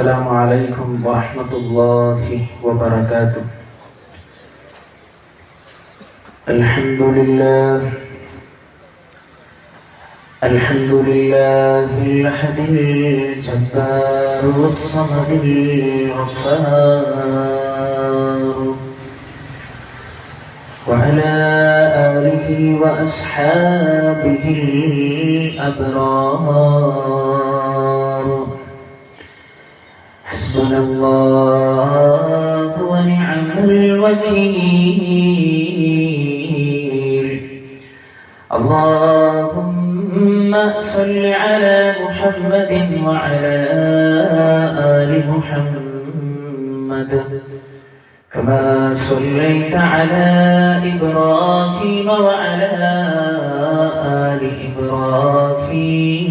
السلام عليكم ورحمة الله وبركاته. الحمد لله. الحمد لله الأحد الجبار والصمد الغفار. وعلى آله وأصحابه الأبرار. حسبنا الله ونعم الوكيل. اللهم صل على محمد وعلى آل محمد. كما صليت على إبراهيم وعلى آل إبراهيم.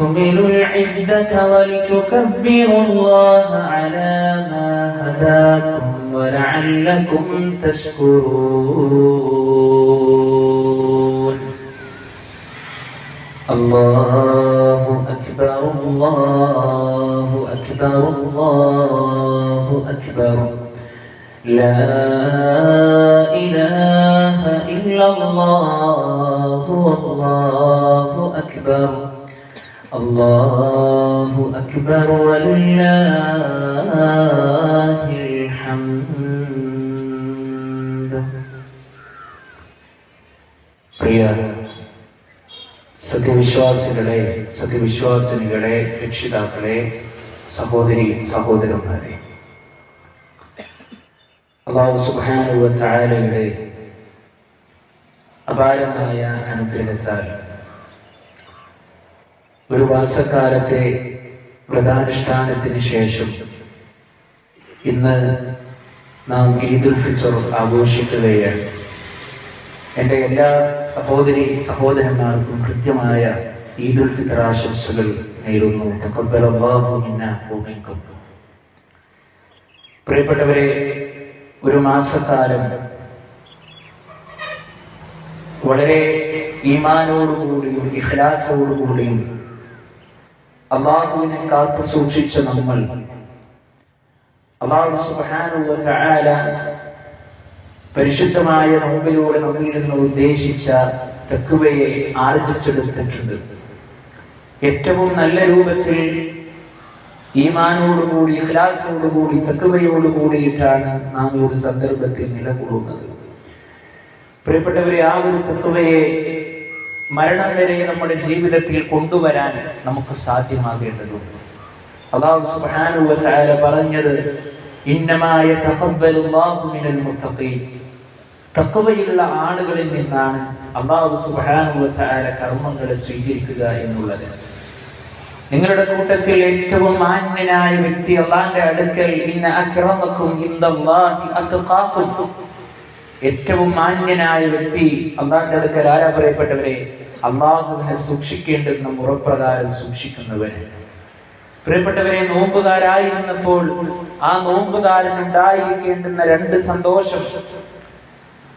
ولتكملوا العدة ولتكبروا الله على ما هداكم ولعلكم تشكرون. الله أكبر الله أكبر الله أكبر. لا إله إلا الله والله أكبر. الله أكبر ولله الحمد പ്രിയ സത്യവിശ്വാസികളെ സത്യവിശ്വാസിനികളെ രക്ഷിതാക്കളെ സഹോദരി സഹോദരന്മാരെ അള്ളാഹു സുബാനുവ താരയുടെ അപാരമായ അനുഗ്രഹത്താൽ ഒരു മാസക്കാലത്തെ വ്രതാനുഷ്ഠാനത്തിന് ശേഷം ഇന്ന് നാം ഈദുൽ ഫിത്തർ ആഘോഷിക്കുകയാണ് എന്റെ എല്ലാ സഹോദരി സഹോദരന്മാർക്കും കൃത്യമായ ഈദുൽ ഫിത്തർ ആശംസകൾ നേരുന്നു ഭൂമിക്കും. പ്രിയപ്പെട്ടവരെ ഒരു മാസക്കാലം വളരെ ഈമാനോടുകൂടിയും ഇഖ്ലാസോടുകൂടിയും അള്ളാഹുവിനെ കാത്തു സൂക്ഷിച്ച നമ്മൾ. അള്ളാഹു തആല പരിശുദ്ധമായ നോമ്പിലൂടെ നമ്മിൽ നിന്ന് ഉദ്ദേശിച്ച തെക്കുവയെ ആർജിച്ചെടുത്തിട്ടുണ്ട്. ഏറ്റവും നല്ല രൂപത്തിൽ ഈമാനോടുകൂടി ഇഖ്ലാസോടുകൂടി തെക്കുവയോടുകൂടിയിട്ടാണ് നാം ഈ ഒരു സന്ദർഭത്തിൽ നിലകൊള്ളുന്നത്. പ്രിയപ്പെട്ടവരെ ആ ഒരു തക്കുവയെ മരണം വരെ നമ്മുടെ ജീവിതത്തിൽ കൊണ്ടുവരാൻ നമുക്ക് സാധ്യമാകേണ്ടതുണ്ട്. അള്ളാഹു സുബ്ഹാനഹു തആല പറഞ്ഞത് ഇന്നമായ തഖബ്ബലുല്ലാഹു മിനൽ ആളുകളിൽ നിന്നാണ് അള്ളാഹു സുബ്ഹാനഹു തആല കർമ്മങ്ങളെ സ്വീകരിക്കുക എന്നുള്ളത്. നിങ്ങളുടെ കൂട്ടത്തിൽ ഏറ്റവും മാന്യനായ വ്യക്തി അള്ളാന്റെ അടുക്കൽ ഇന്ന അക്രമക്കും ഇന്ദല്ലാഹി ഏറ്റവും മാന്യനായ വ്യക്തി അള്ളാഹിന്റെ അടുക്കൽ ആരാ പറയപ്പെട്ടവരെ? അള്ളാഹുവിനെ സൂക്ഷിക്കേണ്ടുന്ന മുറപ്രകാരം സൂക്ഷിക്കുന്നവന് പ്രിയപ്പെട്ടവരെ നോമ്പുകാരായിരുന്നപ്പോൾ ആ നോമ്പുകാരൻ ഉണ്ടായിരിക്കേണ്ടുന്ന രണ്ട് സന്തോഷം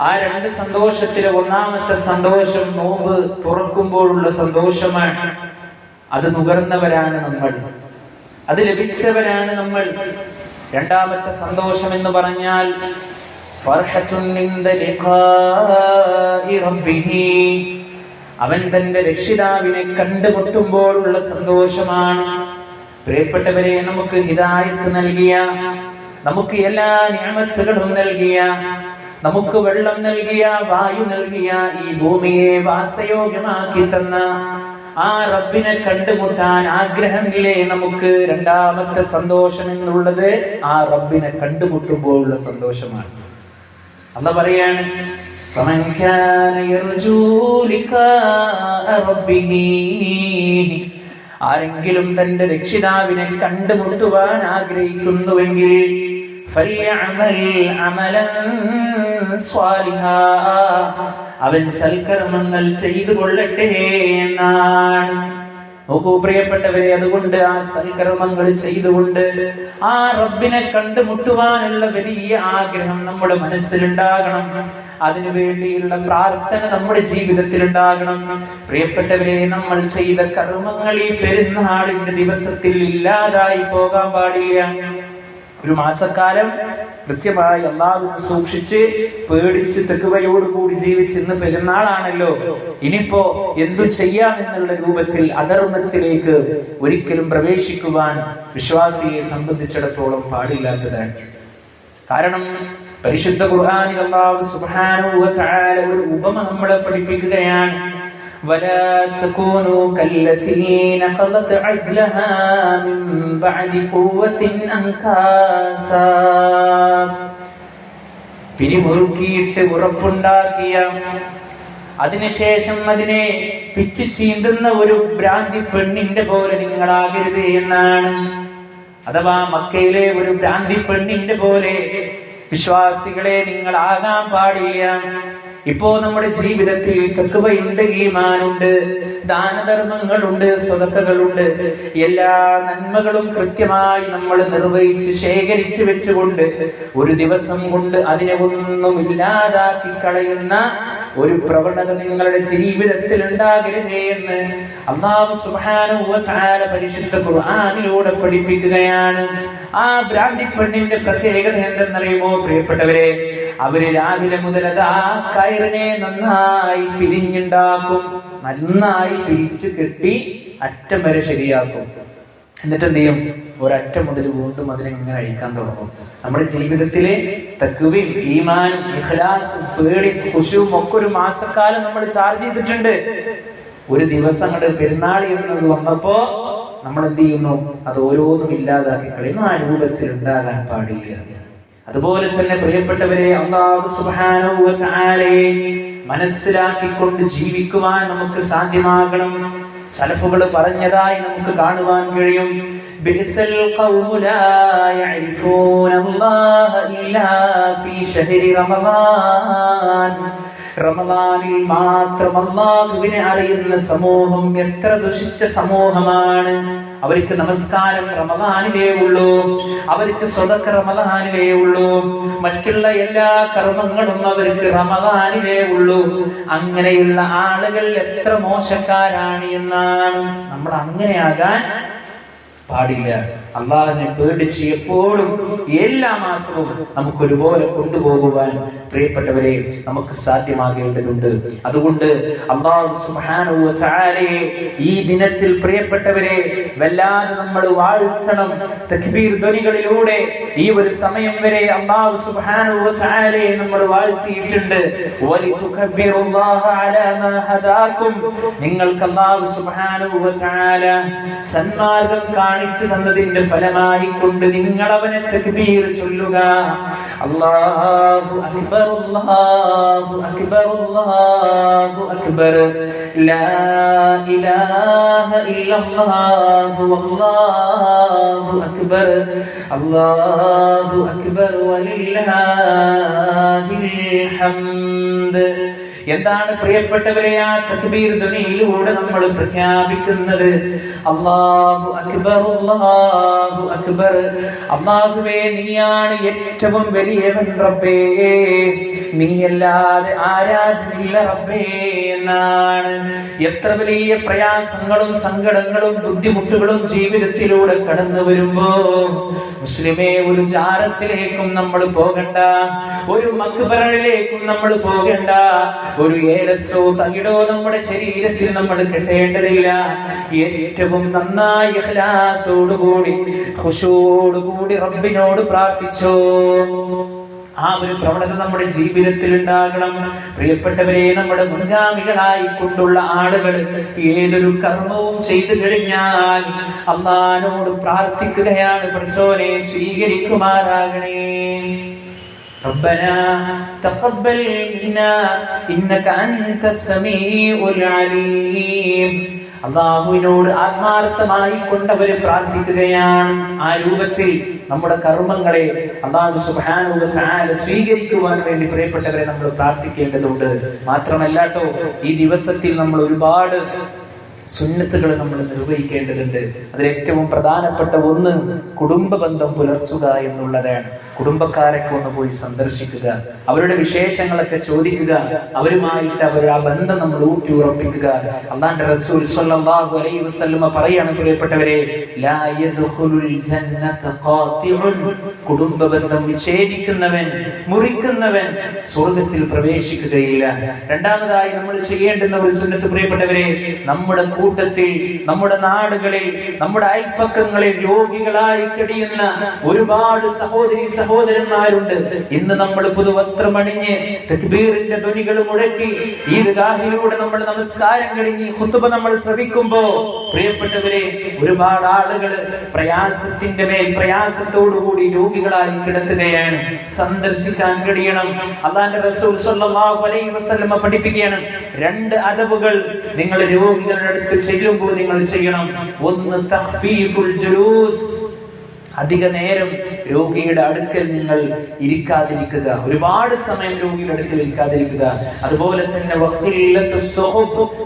ആ രണ്ട് സന്തോഷത്തിലെ ഒന്നാമത്തെ സന്തോഷം നോമ്പ് തുറക്കുമ്പോഴുള്ള സന്തോഷമാണ്. അത് നുകർന്നവരാണ് നമ്മൾ. അത് ലഭിച്ചവരാണ് നമ്മൾ. രണ്ടാമത്തെ സന്തോഷം എന്ന് പറഞ്ഞാൽ ഫർഹത്തുൻ റബ്ബിഹി. അവൻ തന്റെ രക്ഷിതാവിനെ കണ്ടുമുട്ടുമ്പോഴുള്ള സന്തോഷമാണ്. പ്രിയപ്പെട്ടവരെ നമുക്ക് ഹിദായത്ത് നൽകിയ നമുക്ക് എല്ലാ ഞാമത്തുകളും നൽകിയ നമുക്ക് വെള്ളം നൽകിയ വായു നൽകിയ ഈ ഭൂമിയെ വാസയോഗ്യമാക്കി തന്ന ആ റബ്ബിനെ കണ്ടുമുട്ടാൻ ആഗ്രഹമില്ലേ നമുക്ക്? രണ്ടാമത്തെ സന്തോഷം എന്നുള്ളത് ആ റബ്ബിനെ കണ്ടുമുട്ടുമ്പോഴുള്ള സന്തോഷമാണ്. അല്ല പറയാണ് فمن كان يرجو لقاء ربه ആരെങ്കിലും തന്റെ രക്ഷിതാവിനെ കണ്ടുമുട്ടുവാൻ ആഗ്രഹിക്കുന്നുവെങ്കിൽ فليعمل عملا صالحا അവൻ സൽക്കർമ്മങ്ങൾ ചെയ്തു കൊള്ളട്ടെ എന്നാണ് നോക്കൂ പ്രിയപ്പെട്ടവരെ അതുകൊണ്ട് ആ സൽക്കർമ്മങ്ങൾ ചെയ്തുകൊണ്ട് ആ റബ്ബിനെ കണ്ടുമുട്ടുവാനുള്ള വലിയ ആഗ്രഹം നമ്മുടെ മനസ്സിലുണ്ടാകണം. അതിനുവേണ്ടിയുള്ള പ്രാർത്ഥന നമ്മുടെ ജീവിതത്തിൽ ഉണ്ടാകണം. പ്രിയപ്പെട്ടവരെ നമ്മൾ ചെയ്ത കർമ്മങ്ങൾ ഈ പെരുന്നാളിന്റെ ദിവസത്തിൽ ഇല്ലാതായി പോകാൻ പാടില്ല. ഒരു മാസക്കാലം കൃത്യമായി അള്ളാഹുവിനെ സൂക്ഷിച്ച് പേടിച്ച് തെക്കുവയോടുകൂടി ജീവിച്ച് ഇന്ന് പെരുന്നാളാണല്ലോ. ഇനിയിപ്പോ എന്തു ചെയ്യാമെന്നുള്ള രൂപത്തിൽ അധർമ്മത്തിലേക്ക് ഒരിക്കലും പ്രവേശിക്കുവാൻ വിശ്വാസിയെ സംബന്ധിച്ചിടത്തോളം പാടില്ലാത്തതാണ്. കാരണം പരിശുദ്ധ ഖുർആനിൽ അള്ളാഹു തആല ഒരു ഉപമ നമ്മളെ പഠിപ്പിക്കുകയാണ്. ولا تكونوا كالتي نقضت عزلها من بعد قوة أنكاسا പിരിമുറുക്കിയിട്ട് ഉറപ്പുണ്ടാക്കിയ അതിനുശേഷം അതിനെ പിച്ചു ചീന്തുന്ന ഒരു ഭ്രാന്തി പെണ്ണിന്റെ പോലെ നിങ്ങളാകരുത് എന്നാണ് അഥവാ മക്കയിലെ ഒരു ഭ്രാന്തി പെണ്ണിന്റെ പോലെ വിശ്വാസികളെ നിങ്ങൾ ആകാൻ പാടില്ല ഇപ്പോ നമ്മുടെ ജീവിതത്തിൽ തെക്കുവയുണ്ട് ഈമാനുണ്ട് ദാനധർമ്മങ്ങളുണ്ട് സ്വതക്കകളുണ്ട്. എല്ലാ നന്മകളും കൃത്യമായി നമ്മൾ നിർവഹിച്ച് ശേഖരിച്ചു വെച്ചുകൊണ്ട് ഒരു ദിവസം കൊണ്ട് അതിനെ ഒന്നും ഇല്ലാതാക്കി കളയുന്ന ഒരു പ്രവണത നിങ്ങളുടെ ജീവിതത്തിൽ ഉണ്ടാകരുതേ എന്ന് അള്ളാഹു തആല പരിശുദ്ധ ഖുർആനിലൂടെ പഠിപ്പിക്കുകയാണ്. ആ ബ്രാഹ്മി പെണ്ണിന്റെ പ്രത്യേകത എന്തെന്നറിയുമോ പ്രിയപ്പെട്ടവരെ? അവർ രാവിലെ മുതൽ അത് ആ കയറിനെ നന്നായി പിരിഞ്ഞുണ്ടാക്കും. നന്നായി പിരിച്ചു കെട്ടി അറ്റം വരെ ശരിയാക്കും. എന്നിട്ട് എന്ത് ചെയ്യും ഒരറ്റം മുതൽ വീണ്ടും അതിനെ ഇങ്ങനെ അഴിക്കാൻ തുടങ്ങും. നമ്മുടെ ജീവിതത്തിലെ തക്കുവിൻ ഈമാനും ഇഖ്ലാസും പേടി ഖുശുവും ഒക്കെ ഒരു മാസക്കാലം നമ്മൾ ചാർജ് ചെയ്തിട്ടുണ്ട്. ഒരു ദിവസം അങ്ങോട്ട് പെരുന്നാൾ എന്നത് വന്നപ്പോ നമ്മൾ എന്ത് ചെയ്യുന്നു? അത് ഓരോന്നും ഇല്ലാതാക്കി കളയുന്നു. ആ രൂപത്തിൽ ഉണ്ടാകാൻ പാടില്ല. അതുപോലെ തന്നെ പ്രിയപ്പെട്ടവരെ വ തആലയെ മനസ്സിലാക്കിക്കൊണ്ട് ജീവിക്കുവാൻ നമുക്ക് സാധ്യമാകണം. സലഫുകൾ പറഞ്ഞതായി നമുക്ക് കാണുവാൻ കഴിയും. ബിഅസൽ റമദാനിൽ മാത്രം അള്ളാഹുവിനെ അറിയുന്ന സമൂഹം എത്ര ദുഷിച്ച സമൂഹമാണ്. അവർക്ക് നമസ്കാരം റമദാനിലേ ഉള്ളൂ. അവർക്ക് സ്വതക്ക റമദാനിലേ ഉള്ളൂ. മറ്റുള്ള എല്ലാ കർമ്മങ്ങളും അവർക്ക് റമദാനിലേ ഉള്ളൂ. അങ്ങനെയുള്ള ആളുകൾ എത്ര മോശക്കാരാണ് എന്നാണ് നമ്മൾ അങ്ങനെയാകാൻ പാടില്ല. അള്ളാഹിനെ പേടിച്ച് എപ്പോഴും എല്ലാ മാസവും നമുക്ക് ഒരുപോലെ കൊണ്ടുപോകുവാൻ പ്രിയപ്പെട്ടവരെ നമുക്ക് സാധ്യമാകേണ്ടതുണ്ട്. അതുകൊണ്ട് അള്ളാഹു ഈ ദിനത്തിൽ പ്രിയപ്പെട്ടവരെ വല്ലാതെ നമ്മൾ വാഴ്ത്തണം. തക്ബീർ ധ്വനികളിലൂടെ ഈ ഒരു സമയം വരെ അള്ളാഹു സുബ്ഹാനഹു വ നമ്മൾ വാഴ്ത്തിയിട്ടുണ്ട്. നിങ്ങൾക്ക് അള്ളാഹു സന്മാർഗം കാണിച്ചു തന്നതിന്റെ ഫലമായി കൊണ്ട് നിങ്ങൾ അവനെ തക്ബീർ ചൊല്ലുക. അല്ലാഹു അക്ബർ അല്ലാഹു അക്ബർ അല്ലാഹു അക്ബർ. ലാ ഇലാഹ ഇല്ലല്ലാഹു അല്ലാഹു അക്ബർ. അല്ലാഹു അക്ബർ വലില്ലാഹിൽ ഹംദ്. എന്താണ് പ്രിയപ്പെട്ടവരെ ആ തക്ബീർ ധ്വനിയിലൂടെ നമ്മൾ പ്രഖ്യാപിക്കുന്നത്? അള്ളാഹു അക്ബർ അള്ളാഹു അക്ബർ. അള്ളാഹുവേ നീയാണ് ഏറ്റവും വലിയവൻ റബ്ബേ. നീയല്ലാതെ ആരാധനയില്ല റബ്ബേ എന്നാണ്. എത്ര വലിയ പ്രയാസങ്ങളും സങ്കടങ്ങളും ബുദ്ധിമുട്ടുകളും ജീവിതത്തിലൂടെ കടന്നു വരുമ്പോ മുസ്ലിമേ ഒരു ജാരത്തിലേക്കും നമ്മൾ പോകണ്ട ഒരു മഖ്ബറയിലേക്കും നമ്മൾ പോകണ്ട ഒരു ഏലസോ തകിടോ നമ്മുടെ ശരീരത്തിൽ നമ്മൾ കെട്ടേണ്ടതില്ല. ഏറ്റവും നന്നായി കൂടി കൂടി റബ്ബിനോട് പ്രാർത്ഥിച്ചോ. ആ ഒരു പ്രവണത നമ്മുടെ ജീവിതത്തിൽ ഉണ്ടാകണം. പ്രിയപ്പെട്ടവരെ നമ്മുടെ മുൻഗാമികളായി കൊണ്ടുള്ള ആളുകൾ ഏതൊരു കർമ്മവും ചെയ്തു കഴിഞ്ഞാൽ അള്ളഹാനോട് പ്രാർത്ഥിക്കുകയാണ്. പ്രചോനെ സ്വീകരിക്കുമാറാകണേ. ربنا تقبل منا إنك أنت السميع العليم അള്ളാഹുവിനോട് ആത്മാർത്ഥമായി കൊണ്ടവര് പ്രാർത്ഥിക്കുകയാണ് ആ രൂപത്തിൽ നമ്മുടെ കർമ്മങ്ങളെ അള്ളാഹു സുബാനുവ സ്വീകരിക്കുവാൻ വേണ്ടി പ്രിയപ്പെട്ടവരെ നമ്മൾ പ്രാർത്ഥിക്കേണ്ടതുണ്ട് മാത്രമല്ലാട്ടോ ഈ ദിവസത്തിൽ നമ്മൾ ഒരുപാട് സുന്നത്തുകൾ നമ്മൾ നിർവഹിക്കേണ്ടതുണ്ട്. അതിൽ ഏറ്റവും പ്രധാനപ്പെട്ട ഒന്ന് കുടുംബ ബന്ധം പുലർത്തുക എന്നുള്ളതാണ്. കുടുംബക്കാരൊക്കെ ഒന്ന് പോയി സന്ദർശിക്കുക. അവരുടെ വിശേഷങ്ങളൊക്കെ ചോദിക്കുക. അവരുമായിട്ട് അവർ ആ ബന്ധം നമ്മൾ ഊട്ടി ഉറപ്പിക്കുക. അള്ളാന്റെ റസൂൽ സ്വല്ലല്ലാഹു അലൈഹി വസല്ലമ പറയാണ് പ്രിയപ്പെട്ടവരെ ലാ യദ്ഖുലുൽ ജന്നത ഖാതിഉൻ. കുടുംബ ബന്ധം വിച്ഛേദിക്കുന്നവൻ മുറിക്കുന്നവൻ സ്വർഗത്തിൽ പ്രവേശിക്കുകയില്ല. രണ്ടാമതായി നമ്മൾ ചെയ്യേണ്ടുന്ന ഒരു സുന്നത്ത് പ്രിയപ്പെട്ടവരെ നമ്മുടെ കൂട്ടത്തിൽ നമ്മുടെ നാടുകളിൽ നമ്മുടെ അയൽപ്പക്കങ്ങളിൽ രോഗികളായി കഴിയുന്ന ഒരുപാട് സഹോദരി സഹോദരന്മാരുണ്ട്. ഇന്ന് നമ്മൾ പുതുവസ്ത്രം അണിഞ്ഞ് തക്ബീറിന്റെ ധ്വനികൾ മുഴക്കി ഈ ഗാഹിലൂടെ നമ്മൾ നമസ്കാരം കഴിഞ്ഞ് കുത്തുബ നമ്മൾ ശ്രവിക്കുമ്പോ പ്രിയപ്പെട്ടവരെ ഒരുപാട് ആളുകൾ പ്രയാസത്തിന്റെ മേൽ പ്രയാസത്തോടുകൂടി രോഗികളായി കിടക്കുകയാണ്. സന്ദർശിക്കാൻ കഴിയണം. അള്ളാന്റെ റസൂൽ പഠിപ്പിക്കുകയാണ്. രണ്ട് അതവുകൾ നിങ്ങൾ രോഗികളുടെ അടുത്ത് ചെല്ലുമ്പോൾ നിങ്ങൾ ചെയ്യണം ഒന്ന് തഖ്ഫീഫുൽ ജുലൂസ് അധിക നേരം രോഗിയുടെ അടുക്കൽ നിങ്ങൾ ഇരിക്കാതിരിക്കുക. ഒരുപാട് സമയം രോഗിയുടെ അടുക്കൽ ഇരിക്കാതിരിക്കുക. അതുപോലെ തന്നെ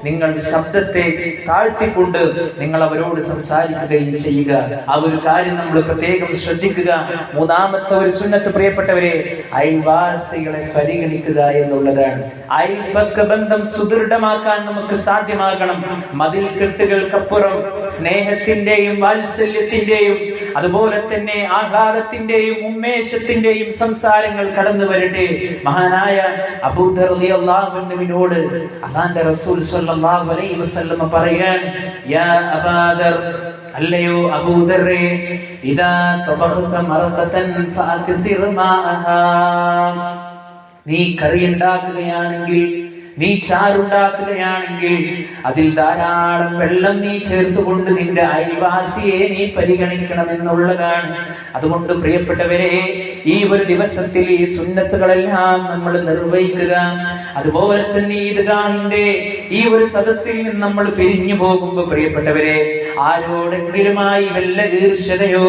നിങ്ങൾ ശബ്ദത്തെ താഴ്ത്തിക്കൊണ്ട് നിങ്ങൾ അവരോട് സംസാരിക്കുകയും ചെയ്യുക. ആ ഒരു കാര്യം നമ്മൾ പ്രത്യേകം ശ്രദ്ധിക്കുക. മൂന്നാമത്തെ ഒരു സുന്നത്ത് പ്രിയപ്പെട്ടവരെ അയൽവാസികളെ പരിഗണിക്കുക എന്നുള്ളതാണ് അയൽപക്ക ബന്ധം സുദൃഢമാക്കാൻ നമുക്ക് സാധ്യമാകണം. മതിൽ കെട്ടുകൾക്കപ്പുറം സ്നേഹത്തിന്റെയും വാത്സല്യത്തിന്റെയും അതുപോലെ തന്നെ ആഹ്ലാദത്തിന്റെയും ഉന്മേഷത്തിന്റെയും സംസാരങ്ങൾ കടന്നു വരട്ടെ. മഹാനായ അബൂദർവിനോട് അള്ളാന്റെ റസൂൽ വസല്ലമ പറയാൻ യാ അബാദർ അല്ലയോ അബൂദറേ ഇതാ നീ കറി ഉണ്ടാക്കുകയാണെങ്കിൽ നീ ചാറുണ്ടാക്കുകയാണെങ്കിൽ അതിൽ ധാരാളം വെള്ളം നീ ചേർത്തുകൊണ്ട് നിന്റെ അയൽവാസിയെ നീ പരിഗണിക്കണമെന്നുള്ളതാണ്. അതുകൊണ്ട് പ്രിയപ്പെട്ടവരെ ഈ ഒരു ദിവസത്തിൽ ഈ സുന്നത്തുകളെല്ലാം നമ്മൾ നിർവഹിക്കുക. അതുപോലെ തന്നെ ഈദ്ഗാഹിന്റെ ഈ ഒരു സദസ്സിൽ നിന്ന് നമ്മൾ പിരിഞ്ഞു പോകുമ്പോ പ്രിയപ്പെട്ടവരെ ആരോടെങ്കിലുമായി വല്ല ഈർഷതയോ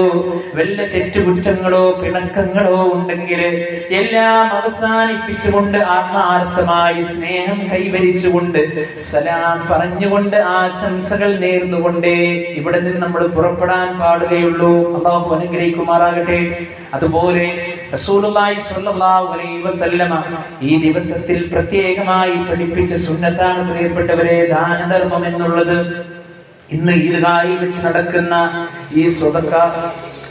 വല്ല തെറ്റുകുറ്റങ്ങളോ പിണക്കങ്ങളോ ഉണ്ടെങ്കിൽ എല്ലാം അവസാനിപ്പിച്ചുകൊണ്ട് ആത്മാർത്ഥമായി സ്നേഹം കൈവരിച്ചുകൊണ്ട് സലാം പറഞ്ഞുകൊണ്ട് ആശംസകൾ നേർന്നുകൊണ്ടേ ഇവിടെ നിന്ന് നമ്മൾ പുറപ്പെടാൻ പാടുകയുള്ളൂ. അള്ളാഹു അനുഗ്രഹിക്കുമാറാകട്ടെ. അതുപോലെ ഈ ദിവസത്തിൽ പ്രത്യേകമായി പഠിപ്പിച്ച സുന്നത്താണ് പ്രിയപ്പെട്ടവരെ ദാനധർമ്മം എന്നുള്ളത്. ഇന്ന് ഈദ്ഗാഹിൽ വെച്ച് നടക്കുന്ന ഈ സ്വതക്ക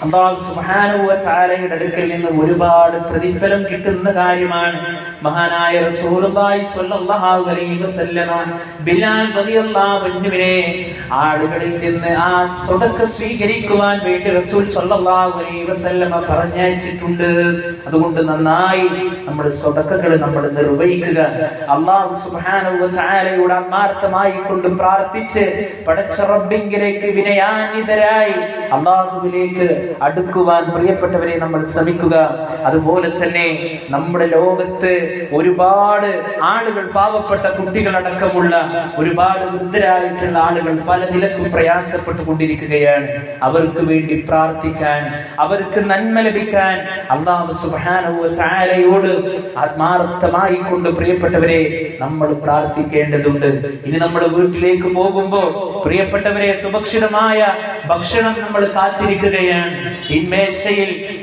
അള്ളാഹു വ തആലയുടെ അടുക്കൽ നിന്ന് ഒരുപാട് പ്രതിഫലം കിട്ടുന്ന കാര്യമാണ്. മഹാനായ റസൂലുള്ളാഹി സ്വല്ലല്ലാഹു അലൈഹി വസല്ലമ ബിലാൽ റളിയല്ലാഹു അൻഹുവിനെ ആളുകളിൽ നിന്ന് ആ സ്വതക്ക സ്വീകരിക്കുവാൻ വേണ്ടി റസൂൽ സ്വല്ലല്ലാഹു അലൈഹി വസല്ലമ പറഞ്ഞയച്ചിട്ടുണ്ട്. അതുകൊണ്ട് നന്നായി നമ്മുടെ സ്വതക്കകൾ നമ്മൾ നിർവഹിക്കുക. അള്ളാഹു സുബ്ഹാനഹു വ തആലയുടെ ആത്മാർത്ഥമായി കൊണ്ട് പ്രാർത്ഥിച്ച് പടച്ച റബ്ബിങ്കിലേക്ക് വിനയാന്വിതരായി അള്ളാഹുവിലേക്ക് അടുക്കുവാൻ പ്രിയപ്പെട്ടവരെ നമ്മൾ ശ്രമിക്കുക. അതുപോലെ തന്നെ നമ്മുടെ ലോകത്ത് ഒരുപാട് ആളുകൾ പാവപ്പെട്ട കുട്ടികളടക്കമുള്ള ഒരുപാട് വൃദ്ധരായിട്ടുള്ള ആളുകൾ പല നിലക്കും പ്രയാസപ്പെട്ടു കൊണ്ടിരിക്കുകയാണ് അവർക്ക് വേണ്ടി പ്രാർത്ഥിക്കാൻ അവർക്ക് നന്മ ലഭിക്കാൻ അള്ളാഹു തആലയോട് ആത്മാർത്ഥമായി കൊണ്ട് പ്രിയപ്പെട്ടവരെ നമ്മൾ പ്രാർത്ഥിക്കേണ്ടതുണ്ട്. ഇനി നമ്മുടെ വീട്ടിലേക്ക് പോകുമ്പോൾ പ്രിയപ്പെട്ടവരെ സുഭക്ഷിതമായ ഭക്ഷണം നമ്മൾ കാത്തിരിക്കുകയാണ്. ഇന്മേശയിൽ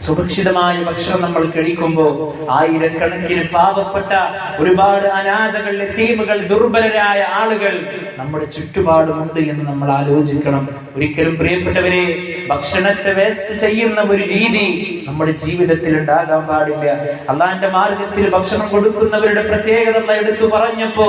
സുരക്ഷിതമായ ഭക്ഷണം നമ്മൾ കഴിക്കുമ്പോൾ ആയിരക്കണക്കിന് പാവപ്പെട്ട ഒരുപാട് അനാഥകൾ ടീമുകൾ ദുർബലരായ ആളുകൾ നമ്മുടെ ചുറ്റുപാടുമുണ്ട് എന്ന് നമ്മൾ ആലോചിക്കണം. ഒരിക്കലും പ്രിയപ്പെട്ടവരെ ഭക്ഷണത്തെ വേസ്റ്റ് ചെയ്യുന്ന ഒരു രീതി നമ്മുടെ ജീവിതത്തിൽ ഉണ്ടാകാൻ പാടില്ല. അള്ളാന്റെ മാർഗത്തിൽ ഭക്ഷണം കൊടുക്കുന്നവരുടെ പ്രത്യേകത എടുത്തു പറഞ്ഞപ്പോ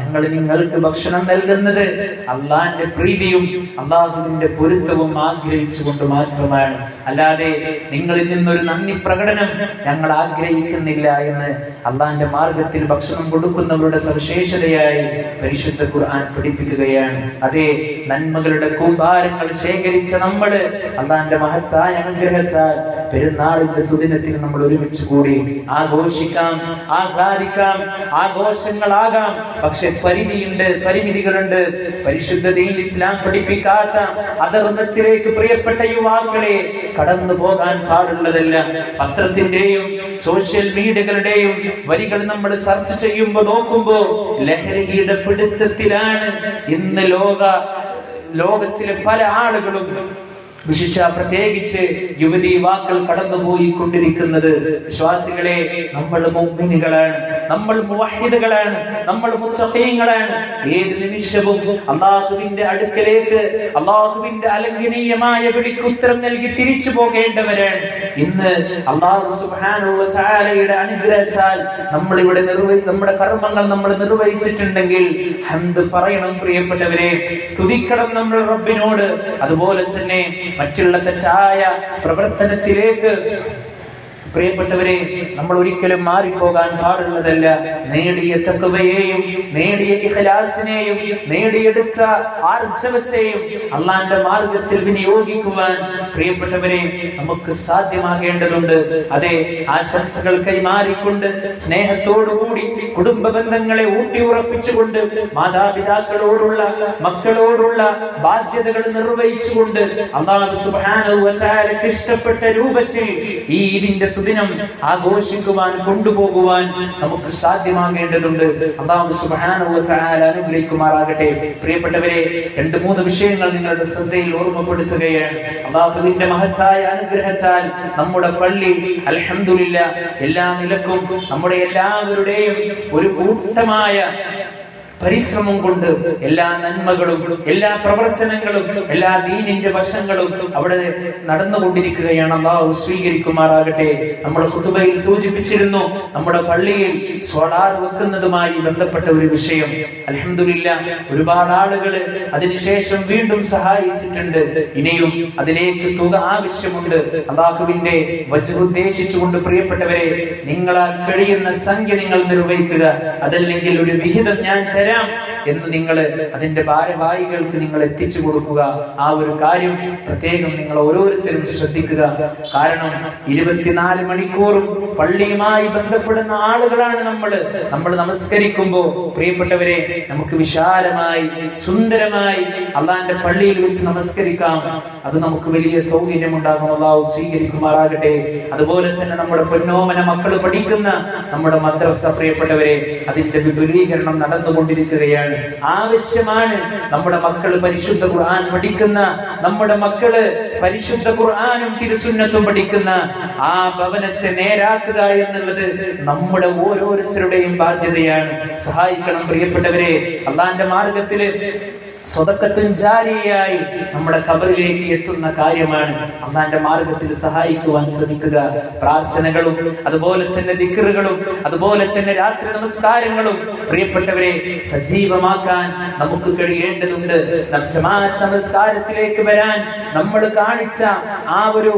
ഞങ്ങൾ നിങ്ങൾക്ക് ഭക്ഷണം നൽകുന്നത് അള്ളാഹിന്റെ പ്രീതിയും അള്ളാഹുവിന്റെ പൊരുത്തവും ആഗ്രഹിച്ചുകൊണ്ട് മാത്രമാണ്. അല്ലാതെ നിങ്ങളിൽ നിന്നൊരു നന്ദി പ്രകടനം ഞങ്ങൾ ആഗ്രഹിക്കുന്നില്ല എന്ന് അള്ളാഹിന്റെ മാർഗത്തിൽ ഭക്ഷണം കൊടുക്കുന്നവരുടെ സവിശേഷതയായി പരിശുദ്ധ ഖുർആൻ പഠിപ്പിക്കുകയാണ്. അതെ നന്മകളുടെ കൂമ്പാരങ്ങൾ ശേഖരിച്ച നമ്മൾ അള്ളാന്റെ മഹത്തായ അനുഗ്രഹത്താൽ പെരുന്നാളിന്റെ സുദിനത്തിൽ നമ്മൾ ഒരുമിച്ച് കൂടി ആഘോഷിക്കാം ആഹ്ലാദിക്കാം ആഘോഷങ്ങളാകാം. പക്ഷെ പരിധിയുണ്ട് പരിമിതികളുണ്ട് പരിശുദ്ധതയിൽ ഇസ്ലാം പഠിപ്പിക്കാത്ത അതർമ്മത്തിലേക്ക് പ്രിയപ്പെട്ട യുവാക്കളെ കടന്നു പോകാൻ പാടുള്ളതല്ല. പത്രത്തിന്റെയും സോഷ്യൽ മീഡിയകളുടെയും വരികൾ നമ്മൾ സർച്ച് ചെയ്യുമ്പോൾ നോക്കുമ്പോ ലഹരിയുടെ പിടുത്തത്തിലാണ് ഇന്ന് ലോക ലോകത്തിലെ പല ആളുകളും വിശിഷ പ്രത്യേകിച്ച് യുവതി യുവാക്കൾ കടന്നുപോയി കൊണ്ടിരിക്കുന്നത് വിശ്വാസികളെ നമ്മൾ മോഹിനികളാണ് നമ്മൾ മുവാഹിദുകളാണ് നമ്മൾ മുത്തഖീങ്ങളാണ്. ഏത് നിമിഷവും അള്ളാഹുവിന്റെ അടുക്കലേക്ക് അള്ളാഹുവിന്റെ അലംഘനീയമായ വിളിക്കുത്തരം നൽകി തിരിച്ചു പോകേണ്ടവരാണ്. ഇന്ന് അള്ളാഹു സുബ്ഹാനഹു ചാരയുടെ അനുഗ്രഹിച്ചാൽ നമ്മൾ ഇവിടെ നിർവഹി നമ്മുടെ കർമ്മങ്ങൾ നമ്മൾ നിർവഹിച്ചിട്ടുണ്ടെങ്കിൽ ഹംദ് പറയണം പ്രിയപ്പെട്ടവരെ. സ്തുതിക്കണം നമ്മൾ റബ്ബിനോട്. അതുപോലെ തന്നെ മറ്റുള്ള തെറ്റായ പ്രവർത്തനത്തിലേക്ക് പ്രിയപ്പെട്ടവരെ നമ്മൾ ഒരിക്കലും മാറിപ്പോകാൻ പാടുള്ളതല്ല. നേടിയ തക്കവയെയും നേടിയ ഇഖലാസിനെയും നേടിയെടുത്ത ആർജവത്തെയും അള്ളാന്റെ മാർഗത്തിൽ വിനിയോഗിക്കുവാൻ പ്രിയപ്പെട്ടവരെ നമുക്ക് സാധ്യമാകേണ്ടതുണ്ട്. അതെ ആശംസകൾ കൈമാറിക്കൊണ്ട് സ്നേഹത്തോടുകൂടി കുടുംബ ബന്ധങ്ങളെ ഊട്ടി ഉറപ്പിച്ചുകൊണ്ട് മാതാപിതാക്കളോടുള്ള മക്കളോടുള്ള ബാധ്യതകൾ നിർവഹിച്ചുകൊണ്ട് അള്ളാഹു സുബ്ഹാനഹു വ തആലയ്ക്ക് ഇഷ്ടപ്പെട്ട രൂപത്തിൽ ഈ ഇതിന്റെ സുദിനം ആഘോഷിക്കുവാൻ കൊണ്ടുപോകുവാൻ നമുക്ക് സാധ്യമാകേണ്ടതുണ്ട്. അള്ളാഹു തആല അനുഗ്രഹിക്കുമാറാകട്ടെ. പ്രിയപ്പെട്ടവരെ രണ്ട് മൂന്ന് വിഷയങ്ങൾ നിങ്ങളുടെ ശ്രദ്ധയിൽ ഓർമ്മപ്പെടുത്തുകയാണ്. അള്ളാഹുവിന്റെ മഹത്തായ അനുഗ്രഹത്താൽ നമ്മുടെ പള്ളി അലഹമില്ല എല്ലാ നിലക്കും നമ്മുടെ എല്ലാവരുടെയും ഒരു കൂട്ടമായ പരിശ്രമം കൊണ്ട് എല്ലാ നന്മകളും എല്ലാ പ്രവർത്തനങ്ങളും എല്ലാ ദീനിന്റെ വശങ്ങളും അവിടെ നടന്നുകൊണ്ടിരിക്കുകയാണ്. അള്ളാഹു സ്വീകരിക്കുമാറാകട്ടെ. നമ്മൾ കുത്തുബയിൽ സൂചിപ്പിച്ചിരുന്നു നമ്മുടെ പള്ളിയിൽ സോളാർ വെക്കുന്നതുമായി ബന്ധപ്പെട്ട ഒരു വിഷയം. അലഹമില്ല ഒരുപാട് ആളുകൾ അതിനുശേഷം വീണ്ടും സഹായിച്ചിട്ടുണ്ട്. ഇനിയും അതിലേക്ക് തുക ആവശ്യമുണ്ട്. അള്ളാഹുവിന്റെ ഉദ്ദേശിച്ചുകൊണ്ട് പ്രിയപ്പെട്ടവരെ നിങ്ങളാൽ കഴിയുന്ന സംഖ്യ നിങ്ങൾ നിർവഹിക്കുക. അതല്ലെങ്കിൽ ഒരു വിഹിതം ഞാൻ തരാം. വരാം എന്ന് നിങ്ങൾ അതിന്റെ ഭാരവാഹികൾക്ക് നിങ്ങൾ എത്തിച്ചു കൊടുക്കുക. ആ ഒരു കാര്യം പ്രത്യേകം നിങ്ങൾ ഓരോരുത്തരും ശ്രദ്ധിക്കുക. കാരണം ഇരുപത്തിനാല് മണിക്കൂറും പള്ളിയുമായി ബന്ധപ്പെടുന്ന ആളുകളാണ് നമ്മൾ. നമ്മൾ നമസ്കരിക്കുമ്പോൾ പ്രിയപ്പെട്ടവരെ നമുക്ക് വിശാലമായി സുന്ദരമായി അള്ളാന്റെ പള്ളിയിൽ വെച്ച് നമസ്കരിക്കാം. അത് നമുക്ക് വലിയ സൗകര്യമുണ്ടാകും. അള്ളാഹു സ്വീകരിക്കുമാറാകട്ടെ. അതുപോലെ തന്നെ നമ്മുടെ പൊന്നോമന മക്കൾ പഠിക്കുന്ന നമ്മുടെ മദ്രസ പ്രിയപ്പെട്ടവരെ അതിന്റെ വിപുലീകരണം നടന്നുകൊണ്ടിരിക്കുകയാണ്. ആവശ്യമാണ്. നമ്മുടെ മക്കൾ പരിശുദ്ധ ഖുർആൻ പഠിക്കുന്ന നമ്മുടെ മക്കൾ പരിശുദ്ധ ഖുർആനും തിരുസുന്നത്തും പഠിക്കുന്ന ആ ഭവനത്തെ നേരാക്കുക എന്നുള്ളത് നമ്മുടെ ഓരോരുത്തരുടെയും ബാധ്യതയാണ്. സഹായിക്കണം പ്രിയപ്പെട്ടവരെ. അള്ളാന്റെ മാർഗത്തിൽ സ്വതക്കത്തും ജാരിയായി നമ്മുടെ കബറിലേക്ക് എത്തുന്ന കാര്യമാണ് അള്ളാന്റെ മാർഗത്തിൽ സഹായിക്കുവാൻ ശ്രമിക്കുക. പ്രാർത്ഥനകളും അതുപോലെ തന്നെ ദിക്കറുകളും അതുപോലെ തന്നെ രാത്രി നമസ്കാരങ്ങളും പ്രിയപ്പെട്ടവരെ സജീവമാക്കാൻ നമുക്ക് കഴിയേണ്ടതുണ്ട്. നമസ്കാരത്തിലേക്ക് വരാൻ നമ്മൾ കാണിച്ച ആ ഒരു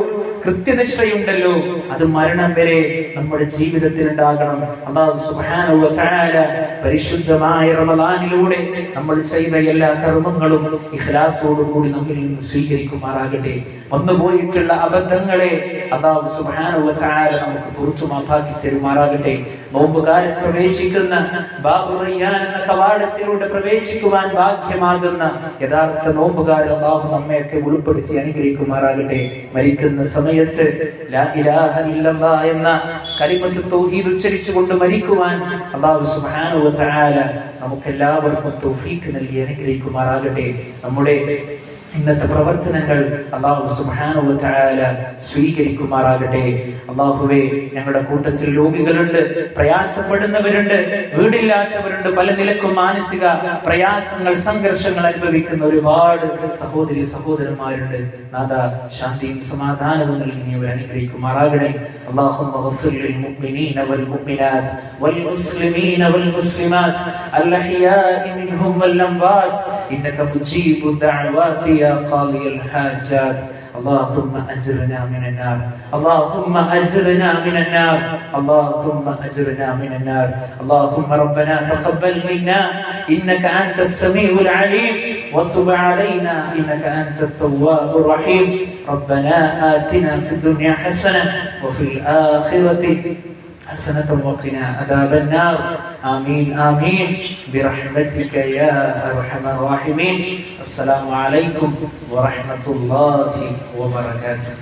കൃത്യനിഷ്ഠയുണ്ടല്ലോ. അത് മരണം വരെ നമ്മുടെ ജീവിതത്തിൽ ഉണ്ടാകണം. അള്ളാഹു തആല പരിശുദ്ധമായ റമദാനിലൂടെ നമ്മൾ ചെയ്ത എല്ലാ കർമ്മങ്ങളും ഇഖ്ലാസോടുകൂടി നമ്മിൽ നിന്ന് സ്വീകരിക്കുമാറാകട്ടെ. വന്നുപോയിട്ടുള്ള അബദ്ധങ്ങളെ അള്ളാഹു സുബ്ഹാനഹു താര നമുക്ക് പുറത്തു മാപ്പാക്കി തരുമാറാകട്ടെ. നോമ്പുകാരൻ പ്രവേശിക്കുന്ന എന്ന കവാടത്തിലൂടെ പ്രവേശിക്കുവാൻ ഭാഗ്യമാകുന്ന യഥാർത്ഥ നോമ്പുകാരൻ ബാബു നമ്മയൊക്കെ ഉൾപ്പെടുത്തി അനുഗ്രഹിക്കുമാറാകട്ടെ. മരിക്കുന്ന സമയത്ത് എന്ന കലിമത്ത് തൗഹീദ് ഉച്ചരിച്ചുകൊണ്ട് മരിക്കുവാൻ അള്ളാഹു സുബ്ഹാനഹു വ തആല നമുക്ക് എല്ലാവർക്കും തൗഫീഖ് നൽകി അനുഗ്രഹിക്കുമാറാകട്ടെ. നമ്മുടെ ഇന്നത്തെ പ്രവർത്തനങ്ങൾ അള്ളാഹു സുബ്ഹാനഹു വ തആല സ്വീകരിക്കുമാറാകട്ടെ അള്ളാഹുവേ ഞങ്ങളുടെ കൂട്ടത്തിൽ രോഗികളുണ്ട് പ്രയാസപ്പെടുന്നവരുണ്ട് വീടില്ലാത്തവരുണ്ട് പല നിലക്കും മാനസിക പ്രയാസങ്ങൾ സംഘർഷങ്ങൾ അനുഭവിക്കുന്ന ഒരുപാട് സഹോദരി സഹോദരന്മാരുണ്ട് നാഥ ശാന്തിയും സമാധാനവും നൽകി നീ അവരെ അനുഗ്രഹിക്കുമാറാകണേ اللهم اغفر للمؤمنين والمؤمنات والمسلمين والمسلمات الأحياء منهم والأموات إنك مجيب الدعوات يا قاضي الحاجات. اللهم أجرنا من النار. اللهم أجرنا من النار. اللهم أجرنا من النار. اللهم ربنا تقبل منا. إنك أنت السميع العليم. وتب علينا. إنك أنت التواب الرحيم. ربنا آتنا في الدنيا حسنة وفي الآخرة حسنة وقنا عذاب النار. آمين آمين. برحمتك يا أرحم الراحمين. السلام عليكم ورحمة الله وبركاته.